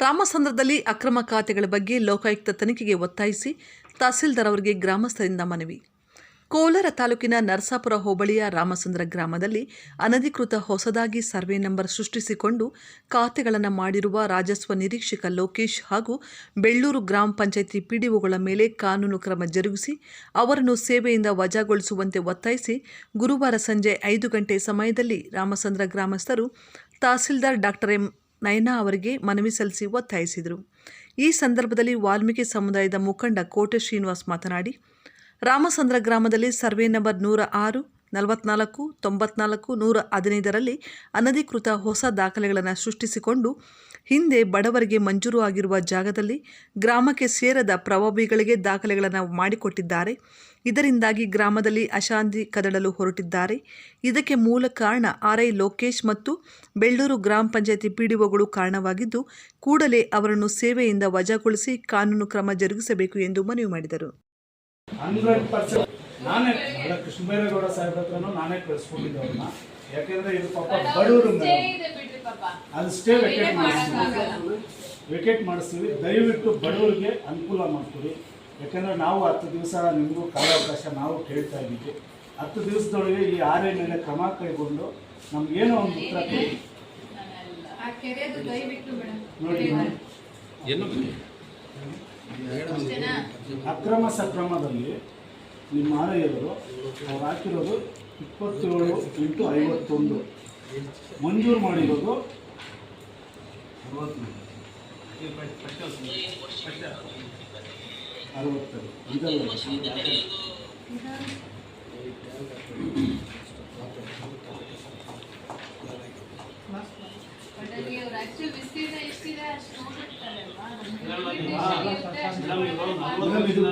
ರಾಮಸಂದ್ರದಲ್ಲಿ ಅಕ್ರಮ ಖಾತೆಗಳ ಬಗ್ಗೆ ಲೋಕಾಯುಕ್ತ ತನಿಖೆಗೆ ಒತ್ತಾಯಿಸಿ ತಹಸೀಲ್ದಾರ್ ಅವರಿಗೆ ಗ್ರಾಮಸ್ಥರಿಂದ ಮನವಿ. ಕೋಲಾರ ತಾಲೂಕಿನ ನರಸಾಪುರ ಹೋಬಳಿಯ ರಾಮಸಂದ್ರ ಗ್ರಾಮದಲ್ಲಿ ಅನಧಿಕೃತ ಹೊಸದಾಗಿ ಸರ್ವೆ ನಂಬರ್ ಸೃಷ್ಟಿಸಿಕೊಂಡು ಖಾತೆಗಳನ್ನು ಮಾಡಿರುವ ರಾಜಸ್ವ ನಿರೀಕ್ಷಕ ಲೋಕೇಶ್ ಹಾಗೂ ಬೆಳ್ಳೂರು ಗ್ರಾಮ ಪಂಚಾಯಿತಿ ಪಿಡಿಒಗಳ ಮೇಲೆ ಕಾನೂನು ಕ್ರಮ ಜರುಗಿಸಿ ಅವರನ್ನು ಸೇವೆಯಿಂದ ವಜಾಗೊಳಿಸುವಂತೆ ಒತ್ತಾಯಿಸಿ ಗುರುವಾರ ಸಂಜೆ ಐದು ಗಂಟೆ ಸಮಯದಲ್ಲಿ ರಾಮಸಂದ್ರ ಗ್ರಾಮಸ್ಥರು ತಹಸೀಲ್ದಾರ್ ಡಾಕ್ಟರ್ ಎಂ ನಯನಾ ಅವರಿಗೆ ಮನವಿ ಸಲ್ಲಿಸಿ ಒತ್ತಾಯಿಸಿದರು. ಈ ಸಂದರ್ಭದಲ್ಲಿ ವಾಲ್ಮೀಕಿ ಸಮುದಾಯದ ಮುಖಂಡ ಕೋಟೆ ಶ್ರೀನಿವಾಸ್ ಮಾತನಾಡಿ, ರಾಮಸಂದ್ರ ಗ್ರಾಮದಲ್ಲಿ ಸರ್ವೆ ನಂಬರ್ ನೂರ ಆರು ನಲವತ್ನಾಲ್ಕು, ತೊಂಬತ್ನಾಲ್ಕು, ನೂರ ಹದಿನೈದರಲ್ಲಿ ಅನಧಿಕೃತ ಹೊಸ ದಾಖಲೆಗಳನ್ನು ಸೃಷ್ಟಿಸಿಕೊಂಡು ಹಿಂದೆ ಬಡವರಿಗೆ ಮಂಜೂರು ಆಗಿರುವ ಜಾಗದಲ್ಲಿ ಗ್ರಾಮಕ್ಕೆ ಸೇರದ ಪ್ರಭಾವಿಗಳಿಗೆ ದಾಖಲೆಗಳನ್ನು ಮಾಡಿಕೊಟ್ಟಿದ್ದಾರೆ. ಇದರಿಂದಾಗಿ ಗ್ರಾಮದಲ್ಲಿ ಅಶಾಂತಿ ಕದಡಲು ಹೊರಟಿದ್ದಾರೆ. ಇದಕ್ಕೆ ಮೂಲ ಕಾರಣ ಆರ್ ಲೋಕೇಶ್ ಮತ್ತು ಬೆಳ್ಳೂರು ಗ್ರಾಮ ಪಂಚಾಯಿತಿ ಪಿಡಿಒಗಳು ಕಾರಣವಾಗಿದ್ದು, ಕೂಡಲೇ ಅವರನ್ನು ಸೇವೆಯಿಂದ ವಜಾಗೊಳಿಸಿ ಕಾನೂನು ಕ್ರಮ ಜರುಗಿಸಬೇಕು ಎಂದು ಮನವಿ ಮಾಡಿದರು. ನಾನೇ ಅಲ್ಲ ಕೃಷ್ಣಬೈರೇಗೌಡ ಸಾಹೇಬ್ ಹತ್ರನೂ ನಾನೇ ಕಳಿಸ್ಕೊಂಡಿದ್ದೆ ಅವ್ರನ್ನ. ಯಾಕೆಂದ್ರೆ ಇದು ಪಾಪ ಬಡವರು ಅದು ಸ್ಟೇ ವೆಕೇಟ್ ಮಾಡಿಸ್ತೀವಿ. ವೆಕೇಟ್ ಮಾಡಿಸ್ತೀವಿ. ದಯವಿಟ್ಟು ಬಡವರಿಗೆ ಅನುಕೂಲ ಮಾಡ್ತೀವಿ ಯಾಕಂದ್ರೆ ನಾವು ಹತ್ತು ದಿವಸ ನಿಮಗೂ ಕಾಲಾವಕಾಶ ನಾವು ಕೇಳ್ತಾ ಇದ್ದೀವಿ. ಹತ್ತು ದಿವಸದೊಳಗೆ ಈ ಆರೆ ಮೇಲೆ ಕ್ರಮ ಕೈಗೊಂಡು ನಮ್ಗೇನೋ ಒಂದು ಉತ್ತರ ಕೊಡಿ. ಆ ಕೆರೆದು ದಯವಿಟ್ಟು ಮೇಡಮ್. ನೋಡಿ. ಅಕ್ರಮ ಸಕ್ರಮದಲ್ಲಿ ನಿಮ್ಮ ಮಾರೆಯವರು ಅವ್ರು ಹಾಕಿರೋದು ಇಪ್ಪತ್ತೇಳು ಇಂಟು ಐವತ್ತೊಂದು. ಮಂಜೂರು ಮಾಡಿರೋದು ಅರವತ್ತೆರಡು ಇದಲ್ಲ ಬಟ್ ಅಲ್ಲಿ ಅವ್ರು actual ವಿಸ್ತೀರ್ಣ ಎಷ್ಟಿದೆ ಅಷ್ಟು ನೋಡಿರ್ತಾರಲ್ವಾ? ನಮ್ಗೆ ಮೇಡಮ್ ಇದು?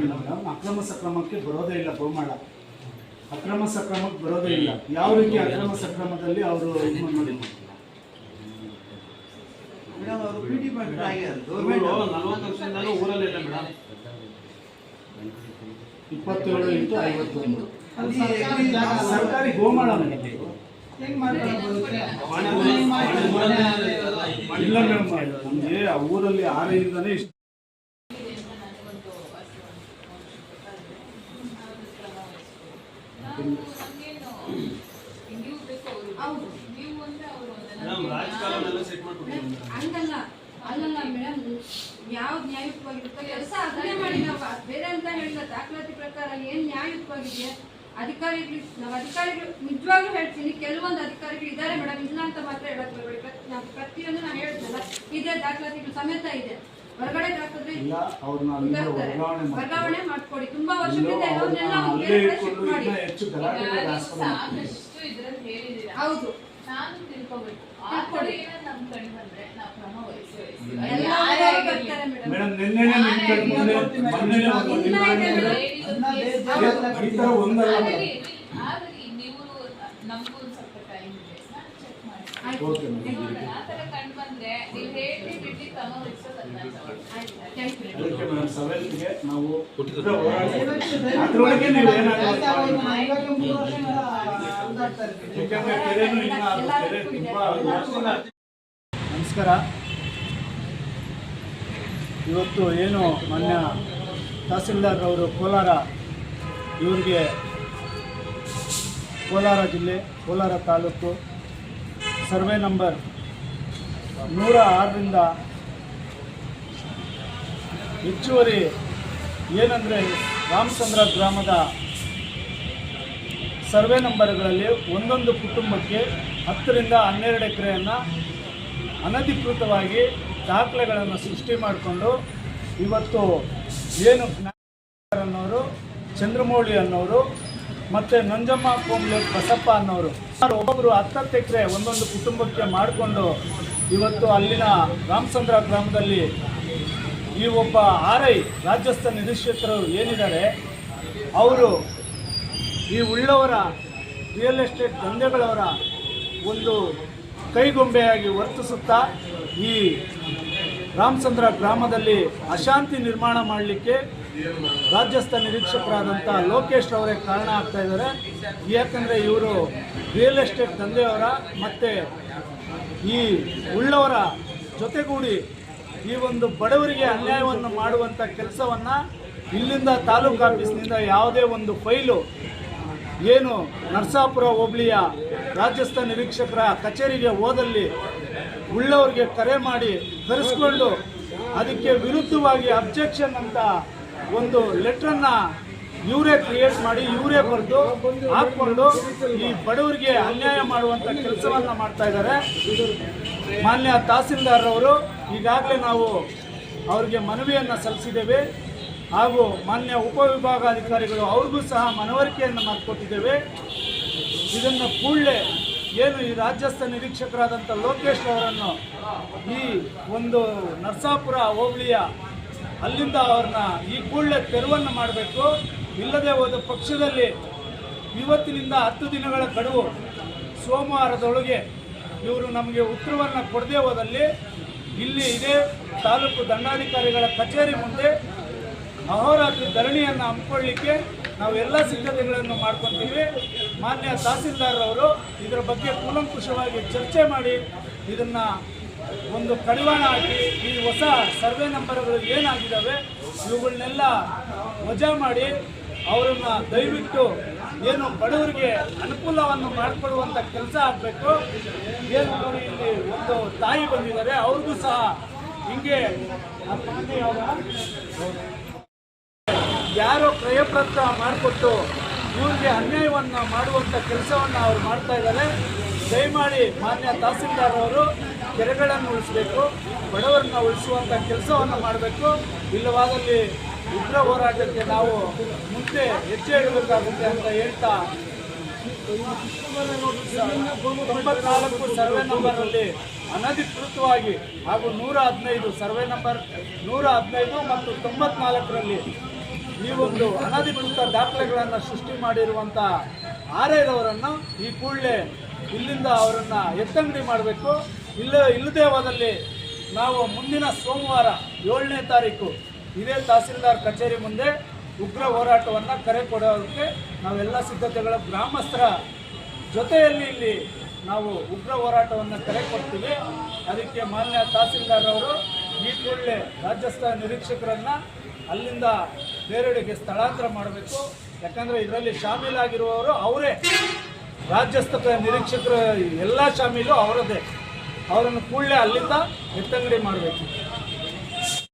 ಮೇಡಮ್ ಅಕ್ರಮ ಸಕ್ರಮಕ್ಕೆ ಬರೋದೇ ಇಲ್ಲ ಗೋಮಾಳ. ಅಕ್ರಮ ಸಕ್ರಮಕ್ಕೆ ಬರೋದೇ ಇಲ್ಲ. ಯಾವ ರೀತಿ ಅಕ್ರಮ ಸಕ್ರಮದಲ್ಲಿ ಅವರು ಇದು ಮಾಡಿ ಮೇಡಮ್ ಅವರು ಪಿ ಟಿ ನಲವತ್ತು ವರ್ಷದಿಂದಲೂ ಮೇಡಮ್. ಇಪ್ಪತ್ತೇಳು ಇಂಟು ಐವತ್ತೊಂದು. ಸರ್ಕಾರಿ ಗೋಮಾಳ ಮೇಡಮ್ ಇಲ್ಲ ಮೇಡಮ್ ನಮಗೆ ಆ ಊರಲ್ಲಿ ಆರೆಯಿಂದನೇ ಇಷ್ಟ. ಹಂಗಲ್ಲ ಅಲ್ಲಲ್ಲ ಮೇಡಮ್. ಯಾವ್ದು ನ್ಯಾಯಯುತವಾಗಿರುತ್ತೋ ಕೆಲಸ ಅದನ್ನೇ ಮಾಡಿ ನಾವು ಬೇರೆ ಅಂತ ಹೇಳಿದ ದಾಖಲಾತಿ ಪ್ರಕಾರ ಏನು ನ್ಯಾಯಯುತವಾಗಿದೆ ಅಧಿಕಾರಿಗಳು ನಾವು ಅಧಿಕಾರಿಗಳು ನಿಜವಾಗ್ಲೂ ಹೇಳ್ತೀನಿ ಕೆಲವೊಂದು ಅಧಿಕಾರಿಗಳು ಇದ್ದಾರೆ ಮೇಡಮ್ ಇಲ್ಲ ಅಂತ ಮಾತ್ರ ಹೇಳಕ್ ನಾವು ಪ್ರತಿಯೊಂದು ನಾನು ಹೇಳ್ತೀನಲ್ಲ ಇದೇ ದಾಖಲಾತಿಗಳು ಸಮೇತ ಇದೆ. ಹೊರಗಡೆ ಇದಾಗ್ತಾರೆ. ವರ್ಗಾವಣೆ ಮಾಡ್ಕೊಡಿ. ತುಂಬಾ ವರ್ಷದಿಂದ ಸಾಕಷ್ಟು ಇದ್ರಲ್ಲಿ ಹೇಳಿದೀರಾ ಹೌದು. ನಾನು ತಿಳ್ಕೊಬೇಕು. ಆ. ಕಡೆ ನಮ್ ಕಣ್ಣು ಬಂದ್ರೆ ನಾವು ಕ್ರಮ ವಹಿಸಿ ವಹಿಸಿ. ಮೇಡಮ್. ನಿನ್ನೆನೆ ಮೊನ್ನೆನೆ ಒಂದು ನಿನ್ನೆ ಮೇಡಮ್. ಈ ತರ ಒಂದಲ್ಲ ಮೇಡಮ್. ಆಗಲಿ ಆಗಲಿ ನೀವು ನಮಗೂ ಒಂದ್ ಸ್ವಲ್ಪ ಟೈಮ್ ಇದೆ. ನಾನು ಚೆಕ್ ಮಾಡಿ ಆಯ್ತು ಓಕೆ ಮೇಡಮ್ ನೋಡೋಣ. ಆ ತರ ಕಂಡು ಬಂದ್ರೆ ನೀವು ಹೇಳಿ ಬಿಟ್ಟು ಕ್ರಮ ವಹಿಸೋದನ್ನ ಆಯ್ತು ಥ್ಯಾಂಕ್ ಯು ಅದಕ್ಕೆ ಮೇಡಮ್ ಸೆವೆಂತ್ಗೆ ನಾವು ದಯವಿಟ್ಟು ದಯವಿಟ್ಟು ನೀವು ಏನಾದ್ರು ಯಾಕೆ ಅವ್ರು ಇವಾಗ ಮೂರು ವರ್ಷದಿಂದ ಅಲ್ದಾಡ್ತಾ ಇರ್ತೀವಿ. ಯಾಕಂದ್ರೆ ಕೆರೆನೂ ಇನ್ನ ಅದು ಕೆರೆ ತುಂಬಾ ವರ್ಷದಿಂದ ನಮಸ್ಕಾರ ಇವತ್ತು ಏನು ಮಾನ್ಯ ತಹಸೀಲ್ದಾರ್ ಅವರು ಕೋಲಾರ, ಇವರಿಗೆ ಕೋಲಾರ ಜಿಲ್ಲೆ, ಕೋಲಾರ ತಾಲೂಕು ಸರ್ವೆ ನಂಬರ್ ನೂರ ಆರರಿಂದ ಹೆಚ್ಚುವರಿ ಏನಂದರೆ ರಾಮಚಂದ್ರ ಗ್ರಾಮದ ಸರ್ವೆ ನಂಬರ್ಗಳಲ್ಲಿ ಒಂದೊಂದು ಕುಟುಂಬಕ್ಕೆ ಹತ್ತರಿಂದ ಹನ್ನೆರಡು ಎಕರೆಯನ್ನು ಅನಧಿಕೃತವಾಗಿ ದಾಖಲೆಗಳನ್ನು ಸೃಷ್ಟಿ ಮಾಡಿಕೊಂಡು ಇವತ್ತು ಏನು ಅನ್ನೋರು, ಚಂದ್ರಮೌಳಿ ಅನ್ನೋರು, ಮತ್ತು ನಂಜಮ್ಮ ಕೋಮ್ಲೆ ಬಸಪ್ಪ ಅನ್ನೋರು. ಒಬ್ಬೊಬ್ಬರು ಹತ್ತತ್ತು ಎಕರೆ ಒಂದೊಂದು ಕುಟುಂಬಕ್ಕೆ ಮಾಡಿಕೊಂಡು ಇವತ್ತು ಅಲ್ಲಿನ ರಾಮಚಂದ್ರ ಗ್ರಾಮದಲ್ಲಿ ಈ ಒಬ್ಬ ಆರ್ ಐ ರಾಜ್ಯಸ್ಥ ನಿರೀಕ್ಷಕರು ಏನಿದ್ದಾರೆ, ಅವರು ಈ ಉಳ್ಳವರ ರಿಯಲ್ ಎಸ್ಟೇಟ್ ದಂಧೆಗಳವರ ಒಂದು ಕೈಗೊಂಬೆಯಾಗಿ ವರ್ತಿಸುತ್ತಾ ಈ ರಾಮಚಂದ್ರ ಗ್ರಾಮದಲ್ಲಿ ಅಶಾಂತಿ ನಿರ್ಮಾಣ ಮಾಡಲಿಕ್ಕೆ ರಾಜ್ಯಸ್ಥ ನಿರೀಕ್ಷಕರಾದಂಥ ಲೋಕೇಶ್ ಅವರೇ ಕಾರಣ ಆಗ್ತಾ ಇದ್ದಾರೆ. ಯಾಕಂದರೆ ಇವರು ರಿಯಲ್ ಎಸ್ಟೇಟ್ ದಂಧೆಯವರ ಮತ್ತು ಈ ಉಳ್ಳವರ ಜೊತೆಗೂಡಿ ಈ ಒಂದು ಬಡವರಿಗೆ ಅನ್ಯಾಯವನ್ನು ಮಾಡುವಂಥ ಕೆಲಸವನ್ನು ಇಲ್ಲಿಂದ ತಾಲೂಕು ಆಫೀಸ್ನಿಂದ ಯಾವುದೇ ಒಂದು ಫೈಲು ಏನು ನರಸಾಪುರ ಹೋಬಳಿಯ ರಾಜ್ಯಸ್ಥ ನಿರೀಕ್ಷಕರ ಕಚೇರಿಗೆ ಹೋದಲ್ಲಿ ಉಳ್ಳವರಿಗೆ ಕರೆ ಮಾಡಿ ಕರೆಸ್ಕೊಂಡು ಅದಕ್ಕೆ ವಿರುದ್ಧವಾಗಿ ಅಬ್ಜೆಕ್ಷನ್ ಅಂತ ಒಂದು ಲೆಟ್ರನ್ನು ಇವರೇ ಕ್ರಿಯೇಟ್ ಮಾಡಿ, ಇವರೇ ಬರೆದು ಹಾಕ್ಕೊಂಡು ಈ ಬಡವರಿಗೆ ಅನ್ಯಾಯ ಮಾಡುವಂಥ ಕೆಲಸವನ್ನು ಮಾಡ್ತಾ ಇದ್ದಾರೆ. ಮಾನ್ಯ ತಹಸೀಲ್ದಾರ್ ಅವರು, ಈಗಾಗಲೇ ನಾವು ಅವರಿಗೆ ಮನವಿಯನ್ನು ಸಲ್ಲಿಸಿದ್ದೇವೆ ಹಾಗೂ ಮಾನ್ಯ ಉಪವಿಭಾಗಾಧಿಕಾರಿಗಳು ಅವ್ರಿಗೂ ಸಹ ಮನವರಿಕೆಯನ್ನು ಮಾಡಿಕೊಟ್ಟಿದ್ದೇವೆ. ಇದನ್ನು ಕೂಡಲೇ ಏನು ಈ ರಾಜ್ಯಸ್ಥ ನಿರೀಕ್ಷಕರಾದಂಥ ಲೋಕೇಶ್ ಅವರನ್ನು ಈ ಒಂದು ನರಸಾಪುರ ಹೋಬಳಿಯ ಅಲ್ಲಿಂದ ಅವ್ರನ್ನ ಈ ಕೂಡಲೇ ತೆರವನ್ನು ಮಾಡಬೇಕು. ಇಲ್ಲದೆ ಹೋದ ಪಕ್ಷದಲ್ಲಿ ಇವತ್ತಿನಿಂದ ಹತ್ತು ದಿನಗಳ ಗಡುವು ಸೋಮವಾರದೊಳಗೆ ಇವರು ನಮಗೆ ಉತ್ತರವನ್ನು ಕೊಡದೇ ಹೋದಲ್ಲಿ ಇಲ್ಲಿ ಇದೇ ತಾಲೂಕು ದಂಡಾಧಿಕಾರಿಗಳ ಕಚೇರಿ ಮುಂದೆ ಅಹೋರಾತ್ರಿ ಧರಣಿಯನ್ನು ಹಮ್ಮಿಕೊಳ್ಳಿಕ್ಕೆ ನಾವೆಲ್ಲ ಸಿದ್ಧತೆಗಳನ್ನು ಮಾಡ್ಕೊತೀವಿ. ಮಾನ್ಯ ತಹಸೀಲ್ದಾರ್ರವರು ಇದರ ಬಗ್ಗೆ ಕೂಲಂಕುಷವಾಗಿ ಚರ್ಚೆ ಮಾಡಿ ಇದನ್ನು ಒಂದು ಕಡಿವಾಣ ಹಾಕಿ ಈ ಹೊಸ ಸರ್ವೆ ನಂಬರ್ಗಳು ಏನಾಗಿದ್ದಾವೆ ಇವುಗಳನ್ನೆಲ್ಲ ವಜಾ ಮಾಡಿ ಅವರನ್ನು ದಯವಿಟ್ಟು ಏನು ಬಡವರಿಗೆ ಅನುಕೂಲವನ್ನು ಮಾಡಿಕೊಡುವಂಥ ಕೆಲಸ ಆಗಬೇಕು. ಏನು ಇಲ್ಲಿ ಒಂದು ತಾಯಿ ಬಂದಿದ್ದಾರೆ, ಅವ್ರಿಗೂ ಸಹ ಹಿಂಗೆ ಯಾರೋ ಕ್ರಯಪ್ರತ್ರ ಮಾಡಿಕೊಟ್ಟು ಇವ್ರಿಗೆ ಅನ್ಯಾಯವನ್ನು ಮಾಡುವಂಥ ಕೆಲಸವನ್ನು ಅವರು ಮಾಡ್ತಾ ಇದ್ದಾರೆ. ದಯಮಾಡಿ ಮಾನ್ಯ ತಹಸೀಲ್ದಾರ್ ಅವರು ಕೆರೆಗಳನ್ನು ಉಳಿಸಬೇಕು, ಬಡವರನ್ನ ಉಳಿಸುವಂಥ ಕೆಲಸವನ್ನು ಮಾಡಬೇಕು. ಇಲ್ಲವಾದಲ್ಲಿ ಉಗ್ರ ಹೋರಾಟಕ್ಕೆ ನಾವು ಮುಂದೆ ಹೆಜ್ಜೆ ಇಡಬೇಕಾಗುತ್ತೆ ಅಂತ ಹೇಳ್ತಾ ತೊಂಬತ್ನಾಲ್ಕು ಸರ್ವೆ ನಂಬರಲ್ಲಿ ಅನಧಿಕೃತವಾಗಿ ಹಾಗೂ ನೂರ ಹದಿನೈದು ಸರ್ವೆ ನಂಬರ್, ನೂರ ಹದಿನೈದು ಮತ್ತು ತೊಂಬತ್ನಾಲ್ಕರಲ್ಲಿ ಈ ಒಂದು ಅನಧಿಕೃತ ದಾಖಲೆಗಳನ್ನು ಸೃಷ್ಟಿ ಮಾಡಿರುವಂಥ ಆರೇದವರನ್ನು ಈ ಕೂಡಲೇ ಇಲ್ಲಿಂದ ಅವರನ್ನು ಎತ್ತಂಗಡಿ ಮಾಡಬೇಕು. ಇಲ್ಲ, ಇಲ್ಲದೇ ಹೋದಲ್ಲಿ ನಾವು ಮುಂದಿನ ಸೋಮವಾರ ಏಳನೇ ತಾರೀಕು ಇದೇ ತಹಸೀಲ್ದಾರ್ ಕಚೇರಿ ಮುಂದೆ ಉಗ್ರ ಹೋರಾಟವನ್ನು ಕರೆ ಕೊಡೋದಕ್ಕೆ ನಾವೆಲ್ಲ ಸಿದ್ಧತೆಗಳ ಗ್ರಾಮಸ್ಥರ ಜೊತೆಯಲ್ಲಿ ಇಲ್ಲಿ ನಾವು ಉಗ್ರ ಹೋರಾಟವನ್ನು ಕರೆ ಕೊಡ್ತೀವಿ. ಅದಕ್ಕೆ ಮಾನ್ಯ ತಹಸೀಲ್ದಾರ್ ಅವರು ಈ ಕೂಡಲೇ ರಾಜ್ಯಸ್ಥ ನಿರೀಕ್ಷಕರನ್ನು ಅಲ್ಲಿಂದ ಬೇರೆಡೆಗೆ ಸ್ಥಳಾಂತರ ಮಾಡಬೇಕು. ಯಾಕಂದರೆ ಇದರಲ್ಲಿ ಶಾಮೀಲಾಗಿರುವವರು ಅವರೇ. ರಾಜ್ಯಸ್ಥ ನಿರೀಕ್ಷಕರ, ಎಲ್ಲ ಶಾಮೀಲು ಅವರದೇ ಅವರನ್ನು ಕೂಡಲೇ ಅಲ್ಲಿಂದ ಎತ್ತಂಗಡಿ ಮಾಡಬೇಕು.